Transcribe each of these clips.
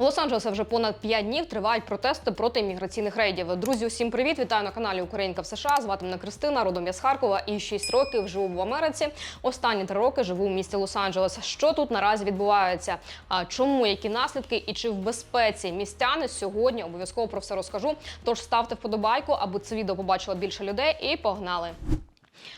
У Лос-Анджелесі вже понад 5 днів тривають протести проти імміграційних рейдів. Друзі, усім привіт! Вітаю на каналі Українка в США. Звати мене Кристина, родом я з Харкова і 6 років живу в Америці. Останні 3 роки живу в місті Лос-Анджелес. Що тут наразі відбувається? А чому які наслідки і чи в безпеці містяни сьогодні? Обов'язково про все розкажу. Тож ставте вподобайку, аби це відео побачило більше людей, і погнали.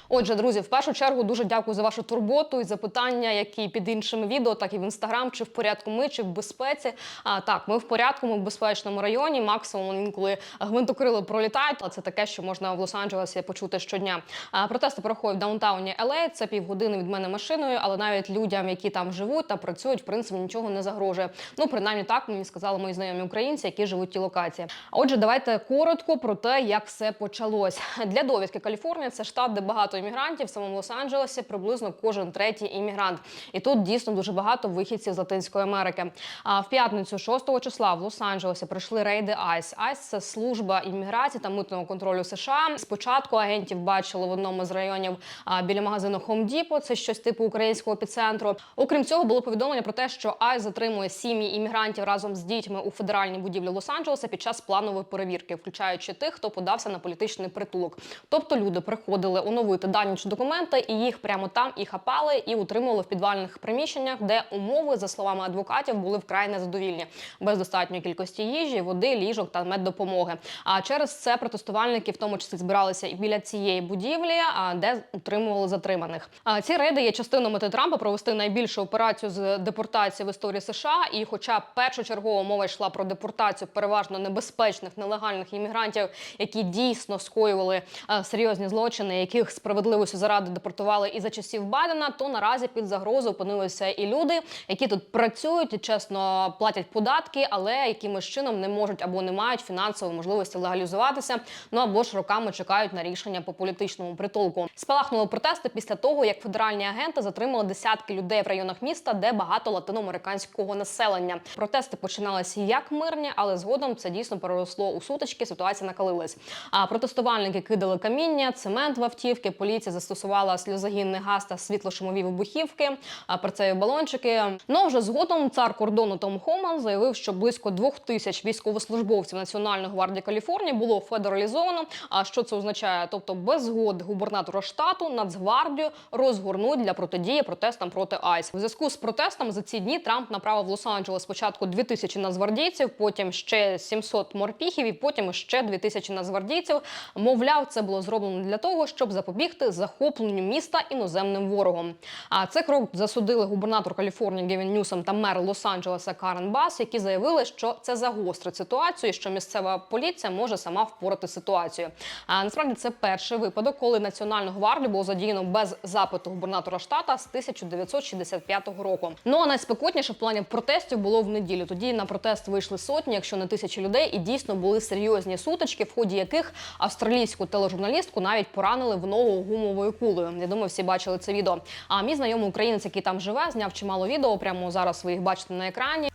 Отже, друзі, в першу чергу дуже дякую за вашу турботу і запитання, які під іншими відео, так і в інстаграм, чи в порядку ми, чи в безпеці. А так, ми в порядку, ми в безпечному районі. Максимум інколи гвинтокрили пролітають, але це таке, що можна в Лос-Анджелесі почути щодня. А, протести проходять в даунтауні LA, Це півгодини від мене машиною, але навіть людям, які там живуть та працюють, в принципі, нічого не загрожує. Ну, принаймні так мені сказали мої знайомі українці, які живуть в тій локації. Отже, давайте коротко про те, як все почалось. Для довідки Каліфорнія це штат, де багато іммігрантів. В самому Лос-Анджелесі приблизно кожен третій іммігрант. І тут дійсно дуже багато вихідців з Латинської Америки. А в п'ятницю, 6 числа, в Лос-Анджелесі прийшли рейди ICE. ICE – це служба імміграції та митного контролю США. Спочатку агентів бачили в одному з районів біля магазину Home Depot, Це щось типу українського епіцентру. Окрім цього, було повідомлення про те, що ICE затримує сім'ї іммігрантів разом з дітьми у федеральній будівлі Лос-Анджелеса під час планової перевірки, включаючи тих, хто подався на політичний притулок. Тобто люди приходили оновити дані чи документи, і їх прямо там і хапали, і утримували в підвальних приміщеннях, де умови, за словами адвокатів, були вкрай незадовільні, без достатньої кількості їжі, води, ліжок та меддопомоги. А через це протестувальники, в тому числі, збиралися і біля цієї будівлі, а, де утримували затриманих. А ці рейди є частиною мети Трампа провести найбільшу операцію з депортації в історії США. І, хоча першочергово мова йшла про депортацію переважно небезпечних нелегальних іммігрантів, які дійсно скоювали серйозні злочини, яких справедливості заради депортували і за часів Байдена, то наразі під загрозу опинилися і люди, які тут працюють і чесно платять податки, але якимось чином не можуть або не мають фінансової можливості легалізуватися. Ну або ж роками чекають на рішення по політичному притулку. Спалахнули протести після того, як федеральні агенти затримали десятки людей в районах міста, де багато латиноамериканського населення. Протести починалися як мирні, але згодом це дійсно переросло у сутички. Ситуація накалилась. А протестувальники кидали каміння, цемент в автівки. Поліція застосувала сльозогінний газ та світлошумові вибухівки, а перцеві балончики. Ну вже згодом цар кордону Том Хоман заявив, що близько двох тисяч військовослужбовців Національної гвардії Каліфорнії було федералізовано. А що це означає? Тобто, без згоди губернатора штату Нацгвардію розгорнуть для протидії протестам проти АЙС. У зв'язку з протестом за ці дні Трамп направив в Лос-Анджелес спочатку 2000 нацгвардійців, потім ще 700 морпіхів, і потім ще 2000 нацгвардійців. Мовляв, це було зроблено для того, щоб запобігти захопленню міста іноземним ворогом. А це крок засудили губернатор Каліфорнії Гевін Ньюсом та мер Лос-Анджелеса Карен Бас, які заявили, що це загострить ситуацію, і що місцева поліція може сама впорати ситуацію. А насправді це перший випадок, коли національну гвардію було задіяно без запиту губернатора штата з 1965 року. Ну а найспекотніше в плані протестів було в неділю. Тоді на протест вийшли сотні, якщо не тисячі людей, і дійсно були серйозні сутички, в ході яких австралійську тележурналістку навіть поранили в ногу гумовою кулею. Я думаю, всі бачили це відео. А мій знайомий українець, який там живе, зняв чимало відео. Прямо зараз ви їх бачите на екрані.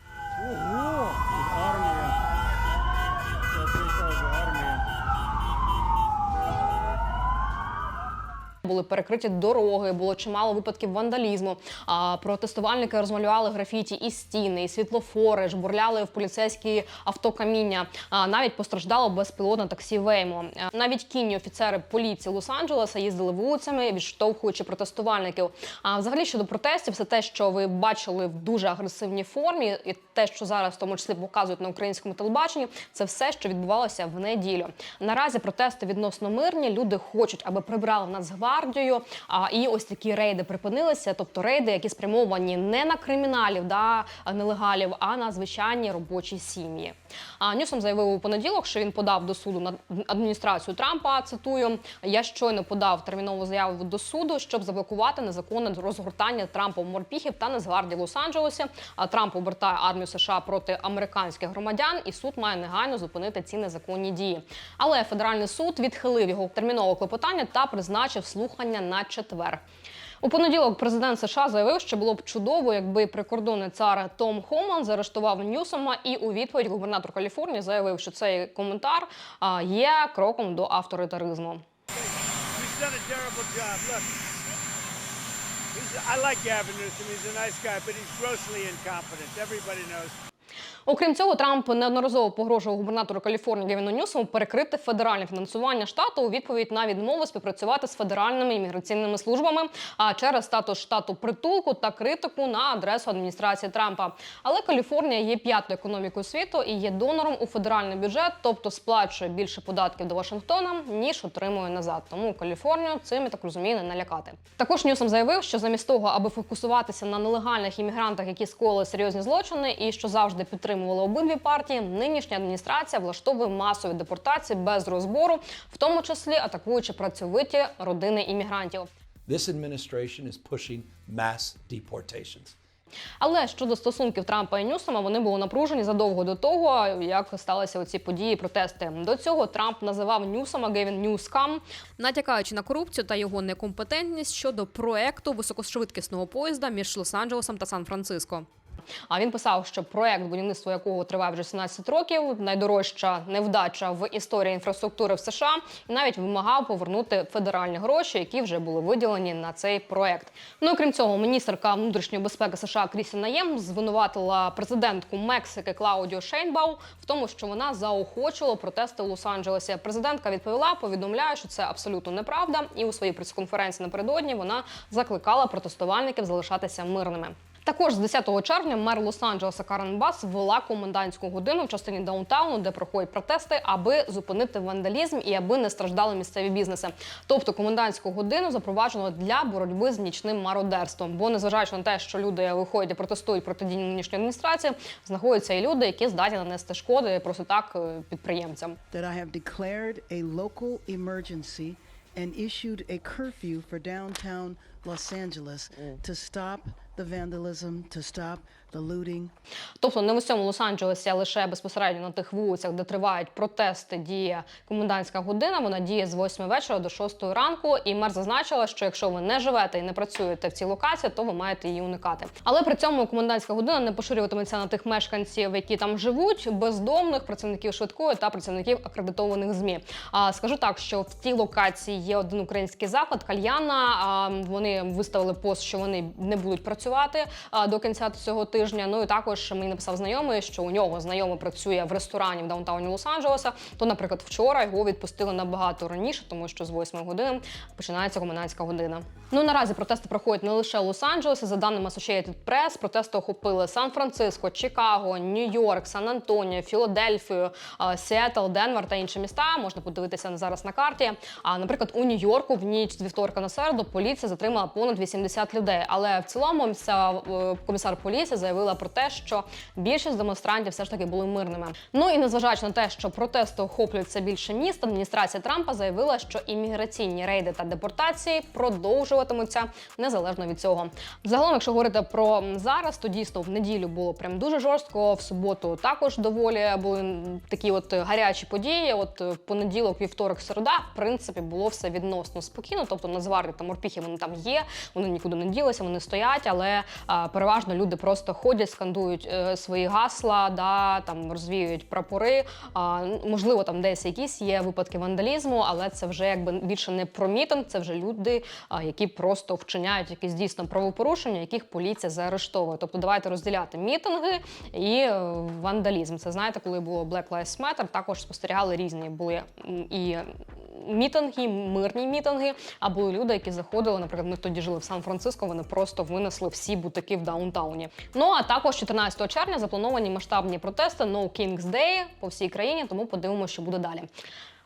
Були перекриті дороги, було чимало випадків вандалізму. А протестувальники розмалювали графіті і стіни, і світлофори, жбурляли в поліцейські автокаміння. А навіть постраждало безпілотне таксі Веймо. Навіть кінні офіцери поліції Лос-Анджелеса їздили вулицями, відштовхуючи протестувальників. А взагалі щодо протестів, все те, що ви бачили в дуже агресивній формі, і те, що зараз в тому числі показують на українському телебаченні, це все, що відбувалося в неділю. Наразі протести відносно мирні. Люди хочуть, аби прибрали Нацгвардію. А і ось такі рейди припинилися, тобто рейди, які спрямовані не на криміналів, да нелегалів, а на звичайні робочі сім'ї. А Ньюсом заявив у понеділок, що він подав до суду на адміністрацію Трампа. Цитую: я щойно подав термінову заяву до суду, щоб заблокувати незаконне розгортання Трампом морпіхів та Нацгвардії Лос-Анджелесі. А Трамп обертає армію США проти американських громадян, і суд має негайно зупинити ці незаконні дії. Але федеральний суд відхилив його термінове клопотання та призначив слухання на четвер. У понеділок президент США заявив, що було б чудово, якби прикордонний цар Том Хоман заарештував Ньюсома, і у відповідь губернатор Каліфорнії заявив, що цей коментар є кроком до авторитаризму. I like Gavin Newsom. He's nice guy. Окрім цього, Трамп неодноразово погрожував губернатору Каліфорнії Гевіну Ньюсому перекрити федеральне фінансування штату у відповідь на відмову співпрацювати з федеральними імміграційними службами а через статус штату притулку та критику на адресу адміністрації Трампа. Але Каліфорнія є п'ятою економікою світу і є донором у федеральний бюджет, тобто сплачує більше податків до Вашингтона ніж отримує назад. Тому Каліфорнію цим я так розумію не налякати. Також Ньюсом заявив, що замість того, аби фокусуватися на нелегальних іммігрантах, які скоїли серйозні злочини, і що завжди підтримували обидві партії, нинішня адміністрація влаштовує масові депортації без розбору, в тому числі атакуючи працьовиті родини іммігрантів. This administration is pushing mass deportations. Але щодо стосунків Трампа і Ньюсома, вони були напружені задовго до того, як сталися оці події, протести. До цього Трамп називав Ньюсома Гевін Ньюскам, натякаючи на корупцію та його некомпетентність щодо проекту високошвидкісного поїзда між Лос-Анджелесом та Сан-Франциско. А він писав, що проект, будівництво якого триває вже 17 років, найдорожча невдача в історії інфраструктури в США, і навіть вимагав повернути федеральні гроші, які вже були виділені на цей проект. Ну крім цього, міністерка внутрішньої безпеки США Крістіна Єм звинуватила президентку Мексики Клаудіо Шейнбау в тому, що вона заохочувала протести у Лос-Анджелесі. Президентка відповіла, повідомляє, що це абсолютно неправда, і у своїй прес-конференції напередодні вона закликала протестувальників залишатися мирними. Також з 10 червня мер Лос-Анджелеса Карен Бас ввела комендантську годину в частині даунтауну, де проходять протести, аби зупинити вандалізм і аби не страждали місцеві бізнеси. Тобто комендантську годину запроваджено для боротьби з нічним мародерством. Бо незважаючи на те, що люди виходять і протестують проти дії нинішньої адміністрації, знаходяться і люди, які здатні нанести шкоди просто так е, підприємцям. and issued a curfew for downtown Los Angeles to stop the vandalism, to stop Тобто не в усьому Лос-Анджелесі, а лише безпосередньо на тих вулицях, де тривають протести, діє комендантська година. Вона діє з 8 вечора до 6 ранку. І мер зазначила, що якщо ви не живете і не працюєте в цій локації, то ви маєте її уникати. Але при цьому комендантська година не поширюватиметься на тих мешканців, які там живуть, бездомних працівників швидкої та працівників акредитованих змі. А скажу так, що в тій локації є один український заклад кальяна. А вони виставили пост, що вони не будуть працювати а, до кінця цього тижня. Ну і також мені написав знайомий, що у нього знайомий працює в ресторані в даунтауні Лос-Анджелеса. То, наприклад, вчора його відпустили набагато раніше, тому що з 8 години починається комендантська година. Ну наразі протести проходять не лише Лос-Анджелесі. За даними Associated Press, протести охопили Сан-Франциско, Чикаго, Нью-Йорк, Сан-Антоніо, Філадельфію, е, Сіетл, Денвер та інші міста. Можна подивитися зараз на карті. А наприклад, у Нью-Йорку в ніч з вівторка на середу поліція затримала понад 80 людей. Але в цілому е, комісар поліції заявила про те, що більшість демонстрантів все ж таки були мирними. Ну і незважаючи на те, що протести охоплюють все більше міст, адміністрація Трампа заявила, що імміграційні рейди та депортації продовжуватимуться незалежно від цього. Загалом, якщо говорити про зараз, то дійсно в неділю було прям дуже жорстко. В суботу також доволі були такі от гарячі події. От в понеділок, вівторок, середа, в принципі, було все відносно спокійно. Тобто Нацгвардії та морпіхи вони там є, вони нікуди не ділися, вони стоять, але а, переважно люди просто ходять, скандують е, свої гасла, да там розвіюють прапори. Можливо, там десь якісь є випадки вандалізму, але це вже якби більше не про мітинг, це вже люди, які просто вчиняють якісь дійсно правопорушення, яких поліція заарештовує. Тобто, давайте розділяти мітинги і е, вандалізм. Це знаєте, коли було Black Lives Matter, також спостерігали різні були і. Мітинги, мирні мітинги, а були люди, які заходили. Наприклад, ми тоді жили в Сан-Франциско. Вони просто винесли всі бутики в даунтауні. Ну а також 14 червня заплановані масштабні протести No King's Day по всій країні. Тому подивимося, що буде далі.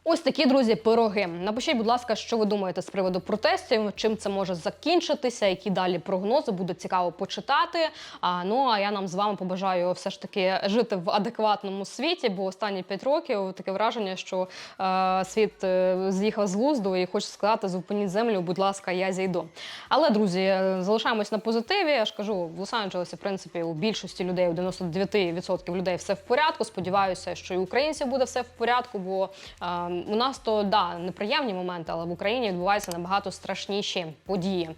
Ось такі друзі, пироги. Напишіть, будь ласка, що ви думаєте з приводу протестів, чим це може закінчитися, які далі прогнози буде цікаво почитати. А ну а я нам з вами побажаю все ж таки жити в адекватному світі, бо останні п'ять років таке враження, що е, світ е, з'їхав з глузду і хочу сказати, зупиніть землю, будь ласка, я зійду. Але друзі, е, залишаємось на позитиві. Я ж кажу, в Лос-Анджелесі, в принципі, у більшості людей, у 99% людей все в порядку. Сподіваюся, що і українців буде все в порядку, бо е, у нас то да неприємні моменти, але в Україні відбуваються набагато страшніші події.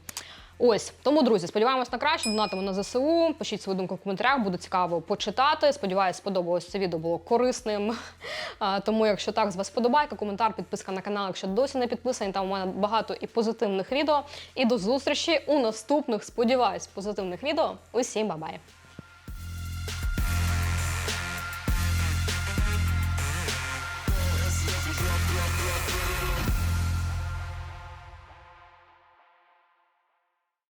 Ось тому, друзі, сподіваємось на краще. Донатимо на ЗСУ. Пишіть свою думку в коментарях, буде цікаво почитати. Сподіваюсь, сподобалось це відео було корисним. А, Тому, якщо так, з вас подобайка, коментар, підписка на канал. Якщо досі не підписані, там у мене багато і позитивних відео. І до зустрічі у наступних, сподіваюсь, позитивних відео. Усім бабай!